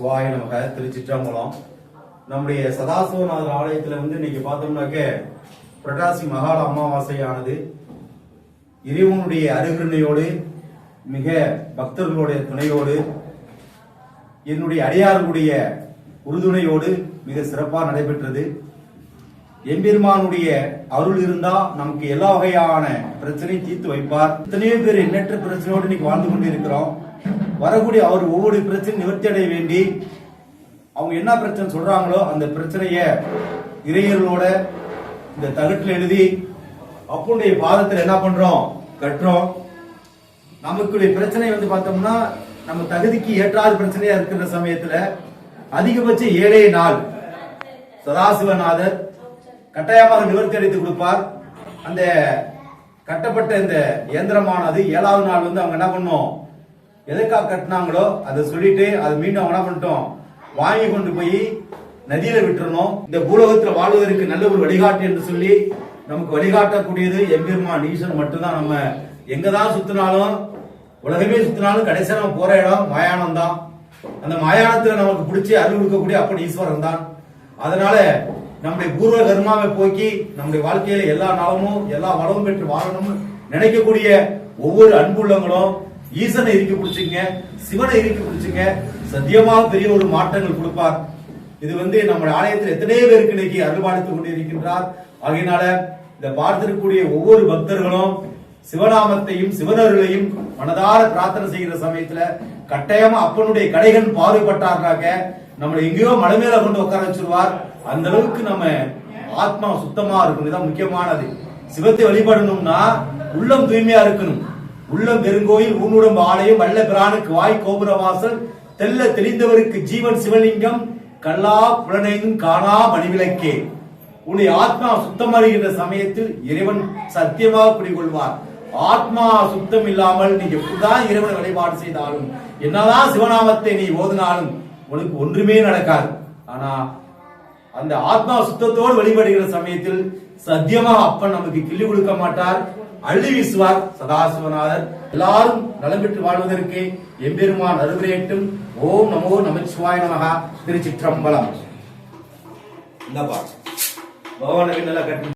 சிவாய நமக திருச்சிற்றம்பலம் நம்முடைய சதாசிவநாதர் ஆலயத்துல வந்து இன்னைக்கு பார்த்தோம்னாக்க புரட்டாசி மகால அமாவாசையானது. இறைவனுடைய அருகிருணையோடு மிக பக்தர்களுடைய துணையோடு என்னுடைய அடியார்களுடைய உறுதுணையோடு மிக சிறப்பாக நடைபெற்றது. எம்பெருமானுடைய அருள் இருந்தா நமக்கு எல்லா வகையான பிரச்சனையும் தீர்த்து வைப்பார். எத்தனையோ பேர் எண்ணற்ற பிரச்சனையோடு இன்னைக்கு வாழ்ந்து கொண்டு இருக்கிறோம் வரக்கூடிய அவர் ஒவ்வொரு பிரச்சனை நிவர்த்தி அடைய வேண்டி அவங்க என்ன பிரச்சனை சொல்றாங்களோ அந்த பிரச்சனைய இறையர்களோட இந்த தகட்டில் எழுதி அப்பனுடைய பாதத்தில் என்ன பண்றோம்? கட்டுறோம். நமக்குடைய பிரச்சனை வந்து பார்த்தோம்னா நம்ம தகுதிக்கு ஏற்றாத பிரச்சனையா இருக்கிற சமயத்துல அதிகபட்ச ஏழே நாள் சதாசிவநாதர் கட்டாயமாக நிவர்த்தி அடைத்து கொடுப்பார். அந்த கட்டப்பட்ட இந்த இயந்திரமானது ஏழாவது நாள் வந்து அவங்க என்ன பண்ணும்? எதற்காக கட்டினாங்களோ அதை சொல்லிட்டு அதை மீண்டும் என்ன பண்ணிட்டோம்? வாங்கி கொண்டு போய் நதியில விட்டுறணும். இந்த பூலோகத்துல வாழ்வதற்கு நல்ல ஒரு வழிகாட்டு என்று சொல்லி நமக்கு வழிகாட்டக்கூடியது எம்பெருமான் ஈஸ்வரன் மட்டும்தான். நம்ம எங்கதான் சுத்தினாலும் உலகமே சுத்தினாலும் கடைசியா நம்ம போற இடம் மயானம் தான். அந்த மாயானத்துல நமக்கு பிடிச்சி அருள் கொடுக்கக்கூடிய ஈஸ்வரன் தான். அதனால நம்முடைய பூர்வ கர்மாவை போக்கி நம்முடைய வாழ்க்கையில எல்லா நலமும் எல்லா வளமும் பெற்று வாழணும்னு நினைக்கக்கூடிய ஒவ்வொரு அன்புள்ளங்களும் ஈசனை இறுக்கி பிடிச்சிங்க சிவனை இறுக்கி பிடிச்சிங்க. சத்தியமாக பெரிய ஒரு மாற்றங்கள் கொடுப்பார். இது வந்து நம்ம ஆலயத்தில் எத்தனையோ பேருக்கு இன்னைக்கு அருள்பாலித்துக் கொண்டிருக்கின்றார். ஆகையினால இந்த பார்த்திருக்கக்கூடிய ஒவ்வொரு பக்தர்களும் சிவநாமத்தையும் சிவனர்களையும் மனதார பிரார்த்தனை செய்கிற சமயத்துல கட்டாயமா அப்பனுடைய கடைகள் பார்வைப்பட்டார்னாக்க நம்மளை எங்கேயோ மலை மேல கொண்டு உட்கார வச்சிருவார். அந்த அளவுக்கு நம்ம ஆத்மா சுத்தமா இருக்கணும். இதுதான் முக்கியமானது. சிவத்தை வழிபடணும்னா உள்ளம் தூய்மையா இருக்கணும். உள்ளம் பெருங்கோயில் ஊனுடம் ஆலயம் வல்ல பிரானுக்கு வாய் கோபுரவாசல் தெல்ல தெளிந்தவருக்கு ஜீவன் சிவலிங்கம் கல்லா புலனையும் காணா மணிவிளக்கே. உன்னுடைய ஆத்மா சுத்தம் அறிகின்ற சமயத்தில் இறைவன் சத்தியமாக குடிகொள்வார். ஆத்மா சுத்தம் இல்லாமல் நீ எப்படிதான் இறைவனை வழிபாடு செய்தாலும் என்னதான் சிவநாமத்தை நீ ஓதினாலும் உனக்கு ஒன்றுமே நடக்காது. ஆனா அந்த ஆத்மா சுத்தத்தோடு வழிபடுகிற சமயத்தில் சத்தியமா அப்பன் நமக்கு கிள்ளி கொடுக்க மாட்டார். அள்ளி வீசுவார் சதாசிவநாதர். எல்லாரும் நலம் பெற்று வாழ்வதற்கு எம்பெருமான் அருகிரேட்டும் ஓம் நமோ நமச்சிவாய நமகா திருச்சிற்றம்பலம். இந்த பாட்டு பகவானுக்கு நல்லா கட்டி